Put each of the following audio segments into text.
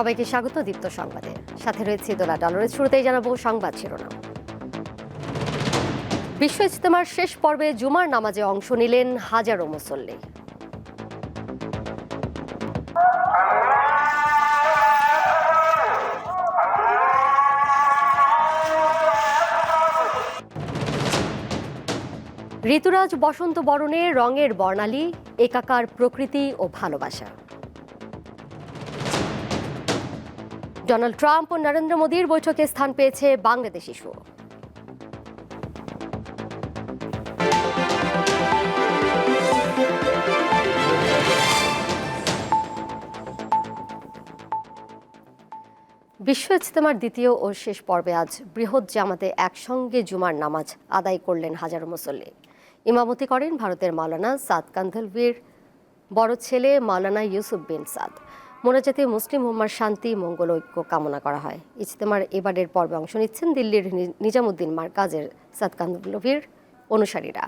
সবাইকে স্বাগত দীপ্ত সংবাদে। সাথে রয়েছে দোলা ডলারের শুরুতেই জানাব সংবাদ শিরোনাম। বিশ্ব ইজতেমার শেষ পর্বে জুমার নামাজে অংশ নিলেন হাজারো মুসল্লি। ঋতুরাজ বসন্ত বরণে রঙের বর্ণালী, একাকার প্রকৃতি ও ভালোবাসা। ডোনাল্ড ট্রাম্প ও নরেন্দ্র মোদীর বৈঠকে স্থান পেয়েছে বাংলাদেশ ইস্যু। বিশ্ব ইজতেমার দ্বিতীয় ও শেষ পর্বে আজ বৃহৎ জামাতে একসঙ্গে জুমার নামাজ আদায় করলেন হাজারো মুসল্লি। ইমামতি করেন ভারতের মাওলানা সাদ কান্ধলভির বড় ছেলে মাওলানা ইউসুফ বিন সাদ। মোনাজাতে মুসলিম উম্মার শান্তি, মঙ্গল, ঐক্য কামনা করা হয়। ইজতেমার এবারের পর্বে অংশ নিচ্ছেন দিল্লির নিজামুদ্দিন মার্কাজের সাদ কান্ধলভির অনুসারীরা।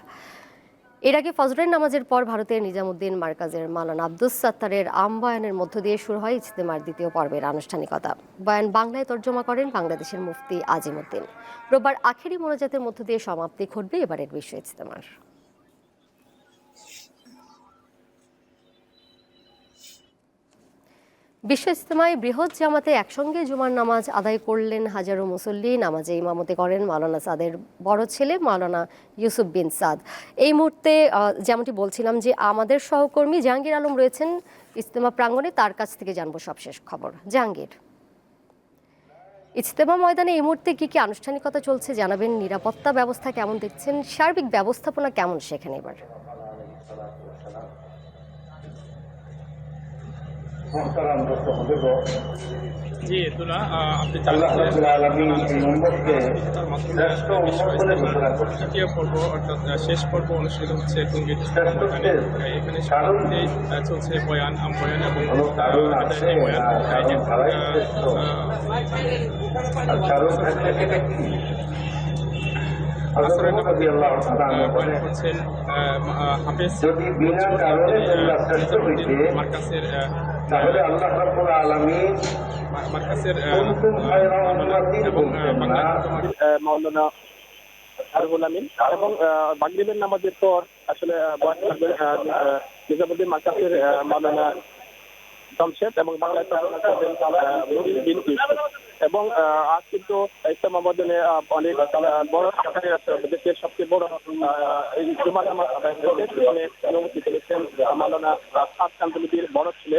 এর আগে ফজরের নামাজের পর ভারতের নিজামুদ্দিন মার্কাজের মালান আব্দুস সাত্তারের আম বয়ানের মধ্য দিয়ে শুরু হয় ইজতেমার দ্বিতীয় পর্বের আনুষ্ঠানিকতা। বয়ান বাংলায় তর্জমা করেন বাংলাদেশের মুফতি আজিমুদ্দিন। রোববার আখেরি মোনাজাতের মধ্য দিয়ে সমাপ্তি ঘটবে এবারের বিশ্ব ইজতেমার। বিশ্ব ইজতেমায় বৃহৎ জামাতে একসঙ্গে জুমার নামাজ আদায় করলেন হাজারো মুসল্লি। নামাজে ইমামতি করেন মাওলানা সাদের বড় ছেলে মাওলানা ইউসুফ বিন সাদ। এই মুহূর্তে যেমনটি বলছিলাম যে আমাদের সহকর্মী জাহাঙ্গীর আলম রয়েছেন ইজতেমা প্রাঙ্গণে, তার কাছ থেকে জানব সবশেষ খবর। জাহাঙ্গীর, ইজতেমা ময়দানে এই মুহূর্তে কি কি আনুষ্ঠানিকতা চলছে জানাবেন? নিরাপত্তা ব্যবস্থা কেমন দেখছেন? সার্বিক ব্যবস্থাপনা কেমন সেখানে এবার? তৃতীয় পর্ব অর্থাৎ শেষ পর্ব অনুষ্ঠিত হচ্ছে টঙ্গীর এখানে চলছে বয়ান বয়ান এবং বয়ান। হাফেজ যদি বিনা কারণে তোমরা শ্রেষ্ঠ হইতে, মার্কাসের আহ, তাহলে আল্লাহ রাব্বুল আলামিন মার্কাসের আহ, কুনতুম খায়রা উম্মাতিন এবং মাওলানা আরবুল আমিন এবং মাগরিবের নামাজের পর আসলে নিজামুদ্দিন মার্কাসের মাওলানা জমশেদ এবং বাংলায় বিন। এবং আজ কিন্তু ইসলাম আবাদনে অনেক বড় সরকারি দেশের সবচেয়ে বড় মালানা জুমার মাওলানা সাদ কান্তলিবির বড় ছেলে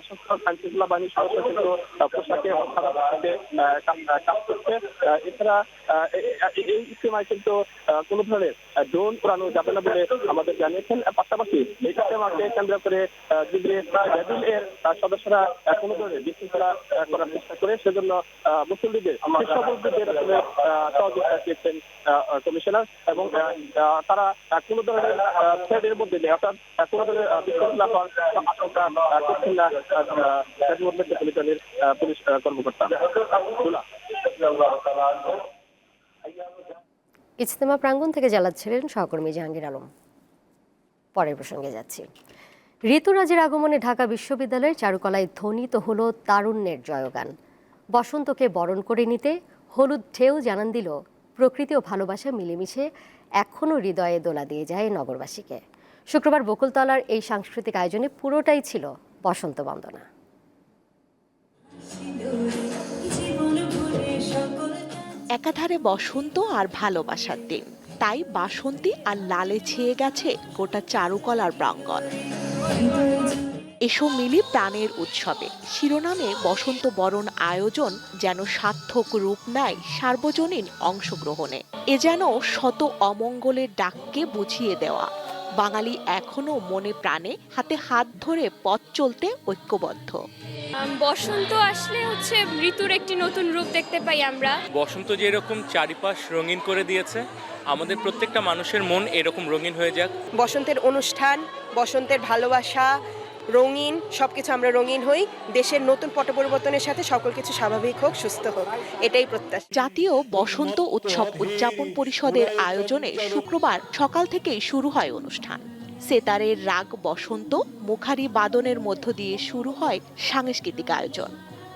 সংখ্যক আইন বাহিনীর সদস্য কিন্তু পোশাকে কাজ- করছে এছাড়া এই ইস্তেমায় কিন্তু কোনো ধরনের ড্রোন উড়ানো যাবে না বলে আমাদের জানিয়েছেন পাশাপাশি এই ইস্তেমাকে কেন্দ্র করে রেবিল এর সদস্যরা কোনো ধরনের বিশৃঙ্খলা করার চেষ্টা করে সেজন্য মুসল্লিদের শীর্ষপদদের আসলে সহযোগিতা চেয়েছেন কমিশনার এবং তারা কোনো ধরনের থ্রেডের মধ্যে নেই অর্থাৎ কোনো ধরনের বিশৃঙ্খলা হওয়ার আশঙ্কা করছেন না। গাজীপুর মেট্রোপলিটনের পুলিশ কর্মকর্তা ইজতেমা প্রাঙ্গণ থেকে জ্বালাচ্ছিলেন সহকর্মী জাহাঙ্গীর আলম। পরের প্রসঙ্গে যাচ্ছি। ঋতুরাজের আগমনে ঢাকা বিশ্ববিদ্যালয়ের চারুকলায় ধ্বনিত হল তারুণ্যের জয়গান। বসন্তকে বরণ করে নিতে হলুদ ঢেউ জানান দিল প্রকৃতি ও ভালোবাসা মিলেমিশে এখনও হৃদয়ে দোলা দিয়ে যায় নগরবাসীকে। শুক্রবার বকুলতলার এই সাংস্কৃতিক আয়োজনে পুরোটাই ছিল বসন্ত বন্দনা। একাধারে বসন্ত আর ভালোবাসার দিন। তাই বাসন্তী আর লালে ছেয়ে গেছে গোটা চারুকলার প্রাঙ্গণ। এসব মিলি প্রাণের উৎসবে। শিরোনামে বসন্ত বরণ আয়োজন যেন সার্থক রূপ নেয় সার্বজনীন অংশগ্রহণে। এ যেন শত অমঙ্গলের ডাককে বুঝিয়ে দেওয়া। বাঙালি এখনও মনে প্রাণে হাতে হাত ধরে পথ চলতে ঐক্যবদ্ধ। বসন্ত আসলে হচ্ছে ঋতুর একটি নতুন রূপ দেখতে পাই আমরা। বসন্ত যেরকম চারিপাশ রঙিন করে দিয়েছে আমাদের প্রত্যেকটা মানুষের মন এরকম রঙিন হয়ে যাক। বসন্তের অনুষ্ঠান বসন্তের ভালোবাসা রঙিন সব কিছু আমরা রঙিন হই। দেশের নতুন পট পরিবর্তনের সাথে সকল কিছু স্বাভাবিক হোক, সুস্থ হোক। এটাই প্রত্যাশা। জাতীয় বসন্ত উৎসব উদযাপন পরিষদের আয়োজনে শুক্রবার সকাল থেকেই শুরু হয় অনুষ্ঠান। সেতারের রাগ বসন্ত, মুখারি বাদনের মধ্য দিয়ে শুরু হয় সাংস্কৃতিক আয়োজন।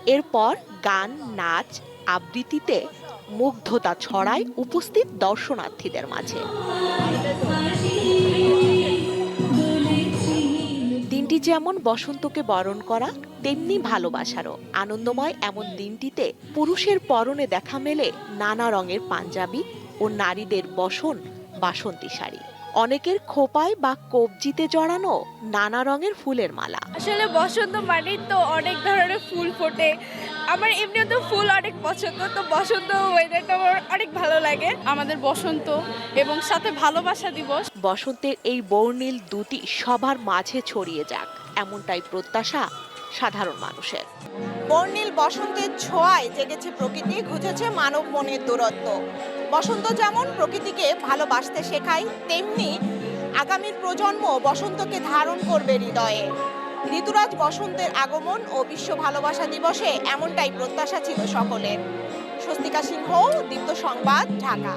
এরপর গান, নাচ, আবৃত্তিতে মুগ্ধতা ছড়ায় উপস্থিত দর্শনার্থীদের মাঝে। যেমন বসন্তকে বরণ করা, তেমনি ভালোবাসারও। আনন্দময় এমন দিনটিতে পুরুষের পরনে দেখা মেলে নানা রঙের পাঞ্জাবি ও নারীদের বসন বাসন্তী শাড়ি। অনেকের খোপায় বা কবজিতে জড়ানো নানা রঙের ফুলের মালা। আসলে বসন্ত মানেই তো অনেক ধরনের ফুল ফোটে। আমার এমনিও তো ফুল অনেক পছন্দ তো বসন্ত ওয়েদারটা আমার অনেক ভালো লাগে। আমাদের বসন্ত এবং সাথে ভালোবাসা দিবস। বসন্তের এই বর্ণিল দুটি সবার মাঝে ছড়িয়ে যাক এমনটাই প্রত্যাশা সাধারণ মানুষের। বর্ণিল বসন্তের ছোঁয়ায় জেগেছে প্রকৃতি ঘুচেছে মানব মনের দূরত্ব। বসন্ত যেমন প্রকৃতিকে ভালোবাসতে শেখায়, তেমনি আগামীর প্রজন্ম বসন্তকে ধারণ করবে হৃদয়ে। ঋতুরাজ বসন্তের আগমন ও বিশ্ব ভালোবাসা দিবসে এমনটাই প্রত্যাশা ছিল সকলের। স্বস্তিকা সিংহ, দীপ্ত সংবাদ, ঢাকা।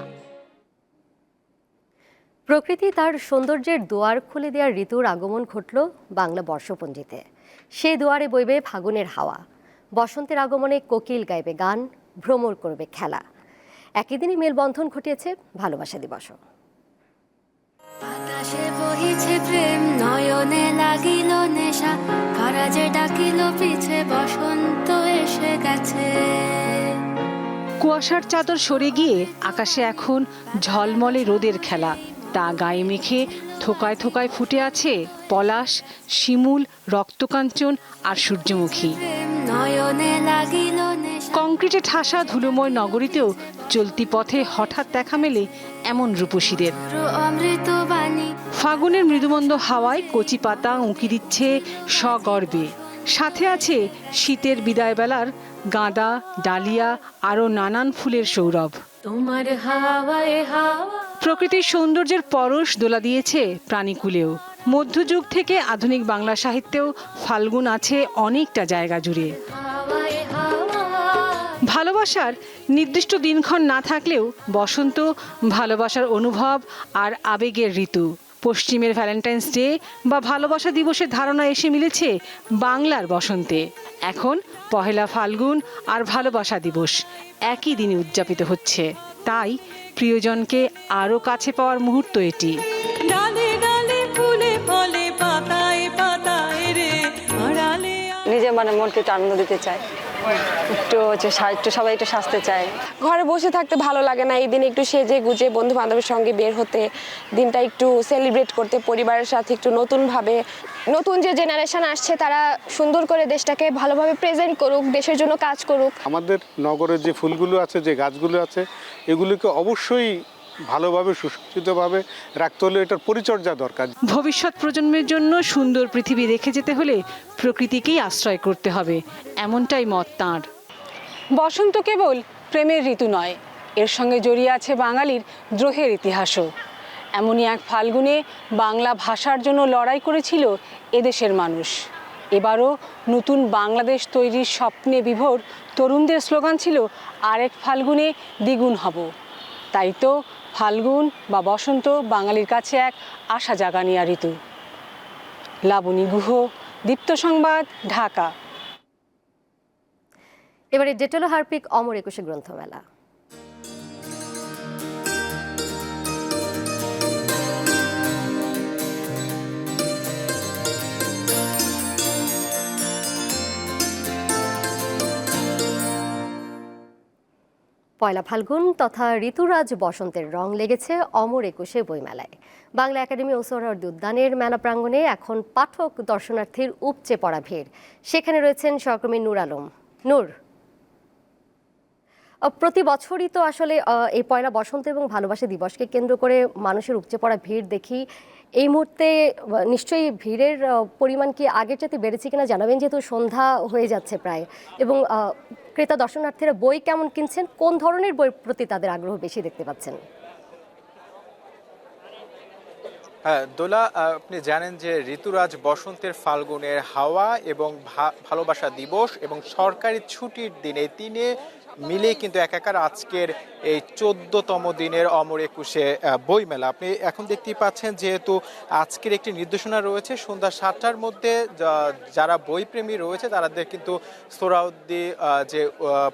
প্রকৃতি তার সৌন্দর্যের দুয়ার খুলে দেওয়ার ঋতুর আগমন ঘটল বাংলা বর্ষপঞ্জিতে। সে দুয়ারে বইবে ফাগুনের হাওয়া। বসন্তের আগমনে কোকিল গাইবে গান, ভ্রমর করবে খেলা। একই দিনই মেলবন্ধন ঘটিয়েছে ভালোবাসা দিবসও। বাতাসে বহিছে প্রেম নয়নে লাগিল নেশা কারা যে ডাকিল পিছে বসন্ত এসে গেছে। কুয়াশার চাদর সরে গিয়ে আকাশে এখন ঝলমলে রোদের খেলা। তা গায়ে মেখে থোকায় থোকায় ফুটে আছে পলাশ শিমুল রক্তকাঞ্চন আর সূর্যমুখী। কংক্রিটে ঠাসা ধুলোময় নগরীতেও চলতি পথে হঠাৎ দেখা মেলে এমন রূপসীদের। ফাগুনের মৃদুমন্দ হাওয়ায় কচি পাতা উঁকি দিচ্ছে সগর্বে। সাথে আছে শীতের বিদায়বেলার গাঁদা ডালিয়া আরও নানান ফুলের সৌরভ। তোমার হাওয়ায় হাওয়া প্রকৃতির সৌন্দর্যের পরশ দোলা দিয়েছে প্রাণীকুলেও। মধ্যযুগ থেকে আধুনিক বাংলা সাহিত্যেও ফাল্গুন আছে অনেকটা জায়গা জুড়ে। ভালোবাসার নির্দিষ্ট দিনক্ষণ না থাকলেও বসন্ত, ভালোবাসার অনুভব আর আবেগের ঋতু। পশ্চিমের ভ্যালেন্টাইন্স ডে বা ভালোবাসা দিবসের ধারণা এসে মিলেছে বাংলার বসন্তে। এখন পহেলা ফাল্গুন আর ভালোবাসা দিবস একই দিনে উদযাপিত হচ্ছে। তাই প্রিয়জনকে আরও কাছে পাওয়ার মুহূর্ত এটি। ডালে ডালে ফুলে ফলে পাতায় পাতায় রে আড়ালে নিজে মানে মনকে একটু আনন্দ দিতে চায়। একটু হচ্ছে সা- একটু সবাই একটু সাজতে চায়। ঘরে বসে থাকতে ভালো লাগে না এই দিন একটু সেজে গুজে বন্ধু বান্ধবের সঙ্গে বের হতে দিনটা একটু সেলিব্রেট করতে পরিবারের সাথে একটু নতুনভাবে নতুন যে জেনারেশন আসছে তারা সুন্দর করে দেশটাকে ভালোভাবে প্রেজেন্ট করুক দেশের জন্য কাজ করুক। আমাদের নগরের যে ফুলগুলো আছে যে গাছগুলো আছে এগুলোকে অবশ্যই ভালোভাবে সুসজ্জিতভাবে রাখতে হলে এটার পরিচর্যা দরকার। ভবিষ্যৎ প্রজন্মের জন্য সুন্দর পৃথিবী রেখে যেতে হলে প্রকৃতিকেই আশ্রয় করতে হবে এমনটাই মত তাঁর। বসন্ত কেবল প্রেমের ঋতু নয় এর সঙ্গে জড়িয়ে আছে বাঙালির দ্রোহের ইতিহাসও। এমনই এক ফাল্গুনে বাংলা ভাষার জন্য লড়াই করেছিল এদেশের মানুষ। এবারও নতুন বাংলাদেশ তৈরির স্বপ্নে বিভোর তরুণদের স্লোগান ছিল, আরেক ফাল্গুনে দ্বিগুণ হব। তাই তো ফাল্গুন বা বসন্ত বাঙালির কাছে এক আশা জাগানিয়া ঋতু। লাবণী গুহ, দীপ্ত সংবাদ, ঢাকা। এবারে ডেটলো হারপিক অমর একুশে গ্রন্থমেলা। পয়লা ফাল্গুন তথা ঋতুরাজ বসন্তের রং লেগেছে অমর একুশে বইমেলায়। বাংলা একাডেমি ও উদ্যানের মেলা প্রাঙ্গণে এখন পাঠক দর্শনার্থীর উপচে পড়া ভিড়। সেখানে রয়েছেন সহকর্মী নূর আলম। নূর। প্রতি বছরই তো আসলে এই পয়লা বসন্ত এবং ভালোবাসা দিবসকে কেন্দ্র করে মানুষের উপচে পড়া ভিড় দেখি। এই মুহূর্তে নিশ্চয়ই ভিড়ের পরিমাণ কি আগের চাইতে বেড়েছে কিনা জানাবেন, যেহেতু সন্ধ্যা হয়ে যাচ্ছে প্রায়। এবং ক্রেতা দর্শনার্থীরা বই কেমন কিনছেন, কোন ধরনের বইয়ের প্রতি তাদের আগ্রহ বেশি দেখতে পাচ্ছেন? হ্যাঁ দোলা, আপনি জানেন যে ঋতুরাজ বসন্তের ফাল্গুনের হাওয়া এবং ভালোবাসা দিবস এবং সরকারি ছুটির দিনে তিনে মিলে কিন্তু একাকার আজকের এই চোদ্দতম দিনের অমর একুশে বইমেলা। আপনি এখন দেখতেই পাচ্ছেন যেহেতু আজকের একটি নির্দেশনা রয়েছে, সন্ধ্যা সাতটার মধ্যে যারা বইপ্রেমী রয়েছে তাদের কিন্তু সোরাউদ্দি যে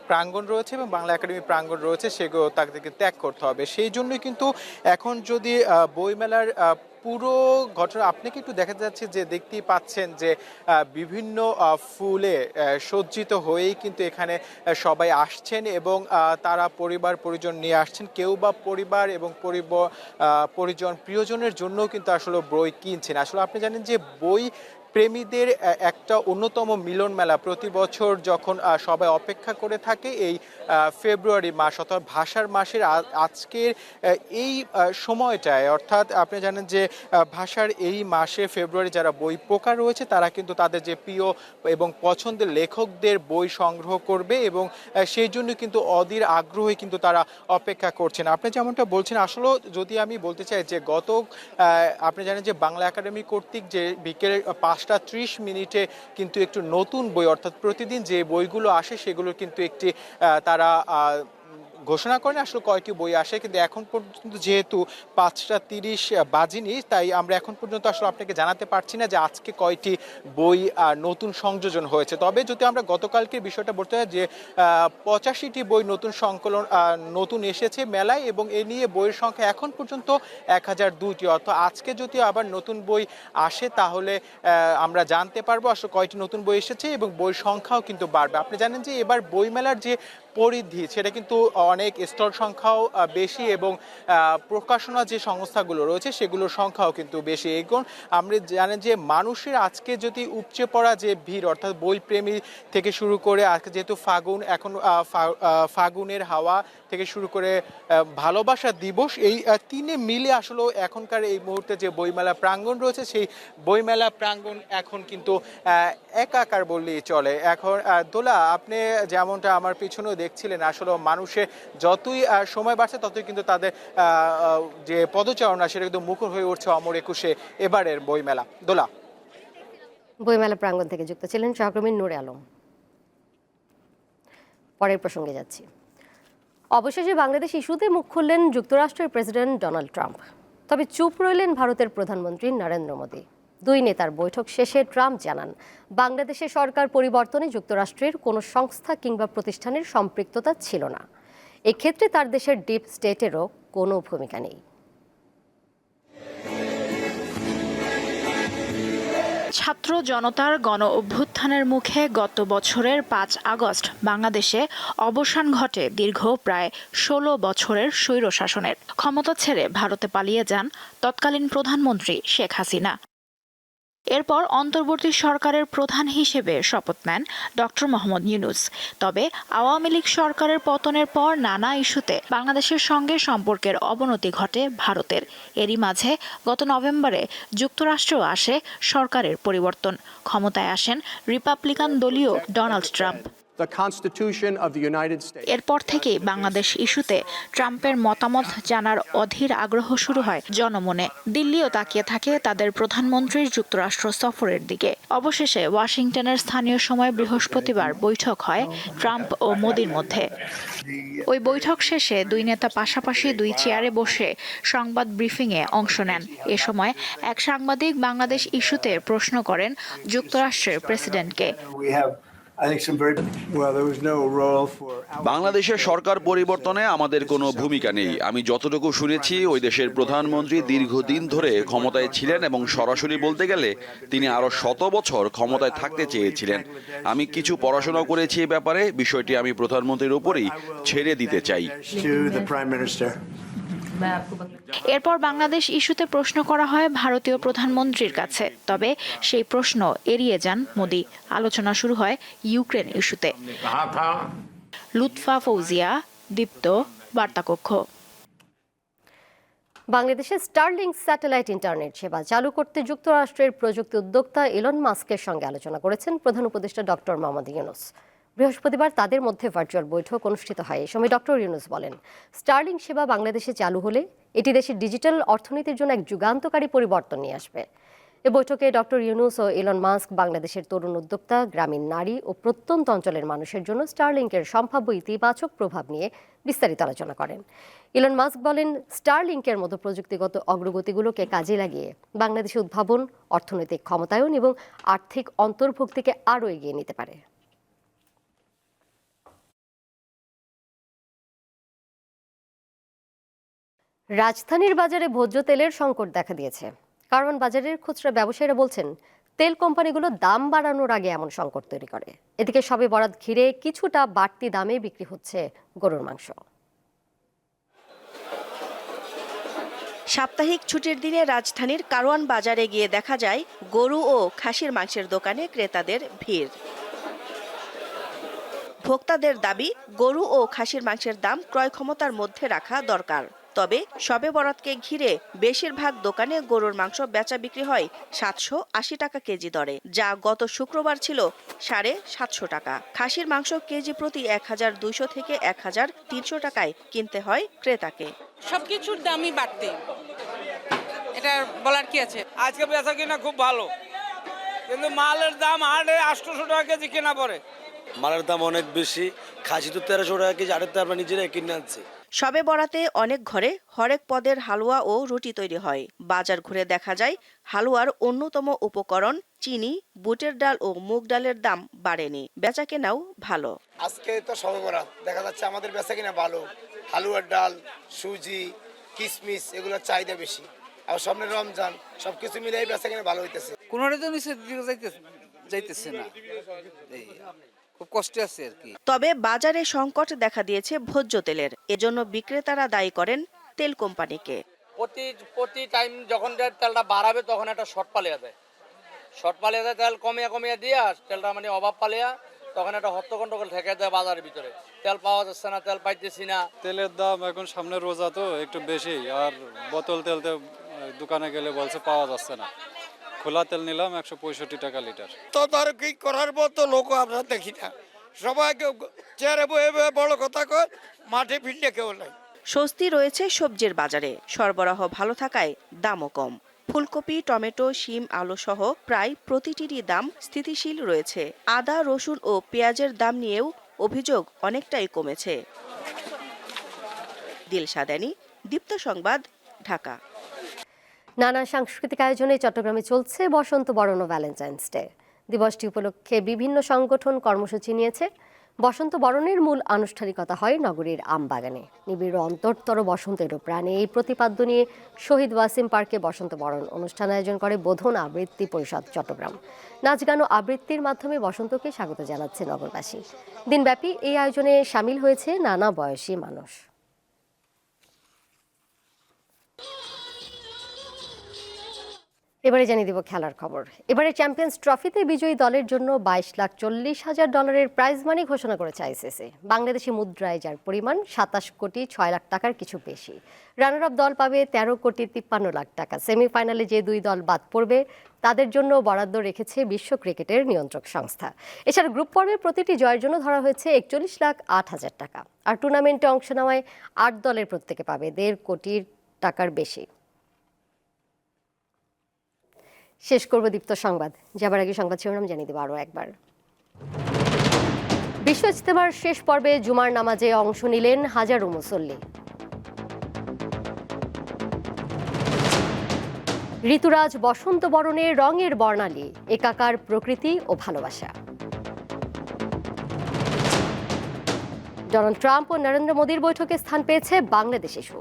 প্রাঙ্গণ রয়েছে এবং বাংলা একাডেমি প্রাঙ্গণ রয়েছে, সেগুলো তাদেরকে ত্যাগ করতে হবে। সেই জন্যই কিন্তু এখন যদি বইমেলার পুরো ঘটনা, আপনাকে একটু দেখা যাচ্ছে যে দেখতেই পাচ্ছেন যে বিভিন্ন ফুলে সজ্জিত হয়েই কিন্তু এখানে সবাই আসছেন এবং তারা পরিবার পরিজন নিয়ে আসছেন। কেউ বা পরিবার এবং পরিজন, প্রিয়জনের জন্য কিন্তু আসলে বই কিনছেন। আসলে আপনি জানেন যে বই প্রেমীদের একটা অন্যতম মিলন মেলা প্রতি বছর যখন সবাই অপেক্ষা করে থাকে এই ফেব্রুয়ারি মাস অর্থাৎ ভাষার মাসের আজকের এই সময়টায় অর্থাৎ আপনি জানেন যে ভাষার এই মাসে ফেব্রুয়ারি যারা বই পোকা রয়েছে তারা কিন্তু তাদের যে প্রিয় এবং পছন্দের লেখকদের বই সংগ্রহ করবে এবং সেই জন্য কিন্তু অধীর আগ্রহে কিন্তু তারা অপেক্ষা করছেন। আপনি যেমনটা বলছেন আসলে যদি আমি বলতে চাই যে গত আপনি জানেন যে বাংলা একাডেমি কর্তৃক যে বিকেল পাঁচটা ত্রিশ মিনিটে কিন্তু একটু নতুন বই অর্থাৎ প্রতিদিন যে বইগুলো আসে সেগুলোর কিন্তু একটি আহ, তারা ঘোষণা করেন আসলে কয়টি বই আসে, কিন্তু এখন পর্যন্ত যেহেতু পাঁচটা তিরিশ বাজিনি, তাই আমরা এখন পর্যন্ত আসলে আপনাকে জানাতে পারছি না যে আজকে কয়টি বই নতুন সংযোজন হয়েছে। তবে যদি আমরা গতকালকে বিষয়টা বলতে হয় যে পঁচাশিটি বই নতুন সংকলন নতুন এসেছে মেলায় এবং এ নিয়ে বইয়ের সংখ্যা এখন পর্যন্ত এক হাজার দুইটি। অর্থাৎ আজকে যদি আবার নতুন বই আসে, তাহলে আমরা জানতে পারব আসলে কয়টি নতুন বই এসেছে এবং বইয়ের সংখ্যাও কিন্তু বাড়বে। আপনি জানেন যে এবার বইমেলার যে পরিধি, সেটা কিন্তু অনেক স্টল সংখ্যাও বেশি এবং প্রকাশনা যে সংস্থাগুলো রয়েছে সেগুলোর সংখ্যাও কিন্তু বেশি। এখন আমরা জানেন যে মানুষের আজকে যদি উপচে পড়া যে ভিড়, অর্থাৎ বইপ্রেমী থেকে শুরু করে, আজকে যেহেতু ফাগুন, এখন ফাগুনের হাওয়া থেকে শুরু করে ভালোবাসা দিবস, এই তিনে মিলে আসলে এখনকার এই মুহূর্তে যে বইমেলা প্রাঙ্গণ রয়েছে, সেই বইমেলা প্রাঙ্গণ এখন কিন্তু একাকার বললেই চলে। এখন দোলা, আপনি যেমনটা আমার পিছনেও দেখছিলেন আসলে মানুষের যতই সময় বাড়ছে, ততই কিন্তু তাদের যে পদচারণা, সেটা কিন্তু মুখর হয়ে উঠছে অমর একুশে এবারের বইমেলা। দোলা। বইমেলা প্রাঙ্গণ থেকে যুক্ত ছিলেন সহকর্মী নূরে আলম। পরের প্রসঙ্গে যাচ্ছি। অবশেষে বাংলাদেশ ইস্যুতে মুখ খুললেন যুক্তরাষ্ট্রের প্রেসিডেন্ট ডোনাল্ড ট্রাম্প। তবে চুপ রইলেন ভারতের প্রধানমন্ত্রী নরেন্দ্র মোদী। দুই নেতার বৈঠক শেষে ট্রাম্প জানান, বাংলাদেশে সরকার পরিবর্তনে যুক্তরাষ্ট্রের কোনো সংস্থা কিংবা প্রতিষ্ঠানের সম্পৃক্ততা ছিল না। এক্ষেত্রে তার দেশের ডিপ স্টেটেরও কোনো ভূমিকা নেই। ছাত্র জনতার গণ অভ্যুত্থানের মুখে গত বছরের পাঁচ আগস্ট বাংলাদেশে অবসান ঘটে দীর্ঘ প্রায় ষোলো বছরের স্বৈরশাসনের। ক্ষমতা ছেড়ে ভারতে পালিয়ে যান তৎকালীন প্রধানমন্ত্রী শেখ হাসিনা। এরপর অন্তর্বর্তী সরকারের প্রধান হিসেবে শপথ নেন ডক্টর মোহাম্মদ ইউনুস। তবে আওয়ামী লীগ সরকারের পতনের পর নানা ইস্যুতে বাংলাদেশের সঙ্গে সম্পর্কের অবনতি ঘটে ভারতের। এরই মাঝে গত নভেম্বরে যুক্তরাষ্ট্র আসে সরকারের পরিবর্তন। ক্ষমতায় আসেন রিপাবলিকান দলীয় Donald Trump. The Constitution of the United States. এরপর থেকেই বাংলাদেশ ইস্যুতে ট্রাম্পের মতামত জানার অধীর আগ্রহ শুরু হয় জনমনে। দিল্লিও তাকিয়ে থাকে তাদের প্রধানমন্ত্রীর যুক্তরাষ্ট্র সফরের দিকে। অবশেষে ওয়াশিংটনের স্থানীয় সময় বৃহস্পতিবার বৈঠক হয় ট্রাম্প ও মোদির মধ্যে। ওই বৈঠক শেষে দুই নেতা পাশাপাশি দুই চেয়ারে বসে সংবাদ ব্রিফিংয়ে অংশ নেন। এ সময় এক সাংবাদিক বাংলাদেশ ইস্যুতে প্রশ্ন করেন যুক্তরাষ্ট্রের প্রেসিডেন্টকে। বাংলাদেশের সরকার পরিবর্তনে আমাদের কোনো ভূমিকা নেই। আমি যতটুকু শুনেছি ওই দেশের প্রধানমন্ত্রী দীর্ঘদিন ধরে ক্ষমতায় ছিলেন এবং সরাসরি বলতে গেলে তিনি আরও শত বছর ক্ষমতায় থাকতে চেয়েছিলেন। আমি কিছু পড়াশোনা করেছি এ ব্যাপারে। বিষয়টি আমি প্রধানমন্ত্রীর উপরই ছেড়ে দিতে চাই। এরপর বাংলাদেশ ইস্যুতে প্রশ্ন করা হয় ভারতীয় প্রধানমন্ত্রীর কাছে। তবে সেই প্রশ্ন এড়িয়ে যান মোদি। আলোচনা শুরু হয় ইউক্রেন ইস্যুতে। লুৎফা ফৌজিয়া, দীপ্ত বার্তাকক্ষ। বাংলাদেশে স্টারলিংক স্যাটেলাইট ইন্টারনেট সেবা চালু করতে যুক্তরাষ্ট্রের প্রযুক্তি উদ্যোক্তা ইলন মাস্কের সঙ্গে আলোচনা করেছেন প্রধান উপদেষ্টা ডক্টর মোহাম্মদ ইউনুস। বৃহস্পতিবার তাদের মধ্যে ভার্চুয়াল বৈঠক অনুষ্ঠিত হয়। এই সময় ডক্টর ইউনুস বলেন, স্টারলিং সেবা বাংলাদেশে চালু হলে এটি দেশের ডিজিটাল অর্থনীতির জন্য এক যুগান্তকারী পরিবর্তন নিয়ে আসবে। এ বৈঠকে ডক্টর ইউনুস ও ইলন মাস্ক বাংলাদেশের তরুণ উদ্যোক্তা, গ্রামীণ নারী ও প্রত্যন্ত অঞ্চলের মানুষের জন্য স্টারলিংকের সম্ভাব্য ইতিবাচক প্রভাব নিয়ে বিস্তারিত আলোচনা করেন। ইলন মাস্ক বলেন, স্টারলিংকের মতো প্রযুক্তিগত অগ্রগতিগুলোকে কাজে লাগিয়ে বাংলাদেশে উদ্ভাবন, অর্থনৈতিক ক্ষমতায়ন এবং আর্থিক অন্তর্ভুক্তিকে আরও এগিয়ে নিতে পারে। রাজধানীর বাজারে ভোজ্য তেলের সংকট দেখা দিয়েছে। কারণ বাজারের খুচরা ব্যবসায়ীরা বলছেন, তেল কোম্পানিগুলো দাম বাড়ানোর আগে এমন সংকট তৈরি করে। এদিকে সবে বরাত ঘিরে কিছুটা বাড়তি দামে বিক্রি হচ্ছে গরুর মাংস। সাপ্তাহিক ছুটির দিনে রাজধানীর কারওয়ান বাজারে গিয়ে দেখা যায়, গরু ও খাসির মাংসের দোকানে ক্রেতাদের ভিড়। ভোক্তাদের দাবি, গরু ও খাসির মাংসের দাম ক্রয় ক্ষমতার মধ্যে রাখা দরকার। তবে সবে বরাতকে ঘিরে বেশিরভাগ দোকানে গরুর মাংস বেচা বিক্রি হয় সাতশো আশি টাকা কেজি দরে যা গত শুক্রবার ছিল সাড়ে সাতশো টাকা। খাসির মাংস কেজি প্রতি এক হাজার দুইশো থেকে এক হাজার তিনশো টাকায় কিনতে হয় ক্রেতাকে। সবকিছুর দামই বাড়তে। এটা বলার কি আছে? আজকে বেচা কিনা খুব ভালো। কিন্তু মালের দাম হাটে আটশোশো টাকা কেজি কেনা পড়ে। মালের দাম অনেক বেশি খাসি তো তেরোশো টাকা কেজি আটের তো আমরা নিজেরাই কিনে আনছি। সবে বরাতে অনেক ঘরে হরেক পদের হালুয়া ও রুটি তৈরি হয়। বাজার ঘুরে দেখা যায় হালুয়ার অন্যতম উপকরণ চিনি বুটের ডাল ও মুগ ডালের দাম বাড়েনি। বেচা কেনাও ভালো। আজকে তো সবে বরাত। দেখা যাচ্ছে আমাদের বেচা কিনা ভালো। হালুয়ার ডাল সুজি কিশমিশ এগুলোর চাহিদা বেশি। আর সামনে রমজান সবকিছু মিলিয়ে বেচা কিনা ভালো হইতেছে। কোনোটা তো যাইতেছে যাইতেছে না। খুব কষ্টে আছে আর কি। তবে বাজারে সংকট দেখা দিয়েছে ভোজ্য তেলের। এজন্য বিক্রেতারা দায়ী করেন তেল কোম্পানিকে। প্রতি প্রতি টাইম যখন তেলটা বাড়াবে তখন একটা শর্ট পালিয়ে দেয় শর্ট পালিয়ে দেয় তেল কমিয়া কমিয়া দিয়া তেলটা মানে অভাব পালিয়া তখন একটা হত্তগণ্ডগোল ঠেকে দেয় বাজারের ভিতরে। তেল পাওয়া যাচ্ছে না তেল পাইতেছি না। তেলের দাম এখন সামনে রোজা তো একটু বেশি আর বোতল তেল তো দোকানে গেলে বলছে পাওয়া যাচ্ছে না। খোলা তেল নিলাম একশো পঁয়ষট্টি টাকা লিটার। তদারকি করার মতো লোক আমরা দেখি না। সবাইকে চেয়ারে বয়ে বয়ে বড় কথা কর মাঠে ফিরলে কেউ নাই। স্বস্তি রয়েছে সবজির বাজারে। সরবরাহ ভালো থাকায় দামও কম। ফুলকপি টমেটো শিম আলু সহ প্রায় প্রতিটিরই দাম স্থিতিশীল রয়েছে। আদা রসুন ও পেঁয়াজের দাম নিয়েও অভিযোগ অনেকটাই কমেছে। দিল সাদানি দীপ্ত সংবাদ ঢাকা। নানা সাংস্কৃতিক আয়োজনে চট্টগ্রামে চলছে বসন্ত বরণ ও ভ্যালেন্টাইন্স ডে। দিবসটি উপলক্ষে বিভিন্ন সংগঠন কর্মসূচি নিয়েছে। বসন্ত বরণের মূল আনুষ্ঠানিকতা হয় নগরীর আমবাগানে। নিবিড় অন্তরতর বসন্তেরও প্রাণে এই প্রতিপাদ্য নিয়ে শহীদ ওয়াসিম পার্কে বসন্ত বরণ অনুষ্ঠান আয়োজন করে বোধন আবৃত্তি পরিষদ চট্টগ্রাম। নাচ, গান ও আবৃত্তির মাধ্যমে বসন্তকে স্বাগত জানাচ্ছে নগরবাসী। দিনব্যাপী এই আয়োজনে সামিল হয়েছে নানা বয়সী মানুষ। এবারে জানিয়ে দিব খেলার খবর। এবারে চ্যাম্পিয়ন্স ট্রফিতে বিজয়ী দলের জন্য বাইশ লাখ চল্লিশ হাজার ডলারের প্রাইজ মানি ঘোষণা করেছে আইসিসি বাংলাদেশি মুদ্রায় যার পরিমাণ সাতাশ কোটি ছয় লাখ টাকার কিছু বেশি। রানার আপ দল পাবে তেরো কোটি তিপ্পান্ন লাখ টাকা। সেমিফাইনালে যে দুই দল বাদ পড়বে, তাদের জন্য বরাদ্দ রেখেছে বিশ্ব ক্রিকেটের নিয়ন্ত্রক সংস্থা। এছাড়া গ্রুপ পর্বে প্রতিটি জয়ের জন্য ধরা হয়েছে একচল্লিশ লাখ আট হাজার টাকা। আর টুর্নামেন্টে অংশ নেওয়ায় আট দলের প্রত্যেকে পাবে দেড় কোটির টাকার বেশি। শেষ করব দীপ্ত সংবাদ। যাবার আগে সংবাদ শিরোনাম জানিয়ে দেবো আরও একবার। বিশ্ব ইজতেমার শেষ পর্বে জুমার নামাজে অংশ নিলেন হাজারো মুসল্লি। ঋতুরাজ বসন্ত বরণে রঙের বর্ণালী, একাকার প্রকৃতি ও ভালোবাসা। ডোনাল্ড ট্রাম্প ও নরেন্দ্র মোদীর বৈঠকে স্থান পেয়েছে বাংলাদেশ ইস্যু।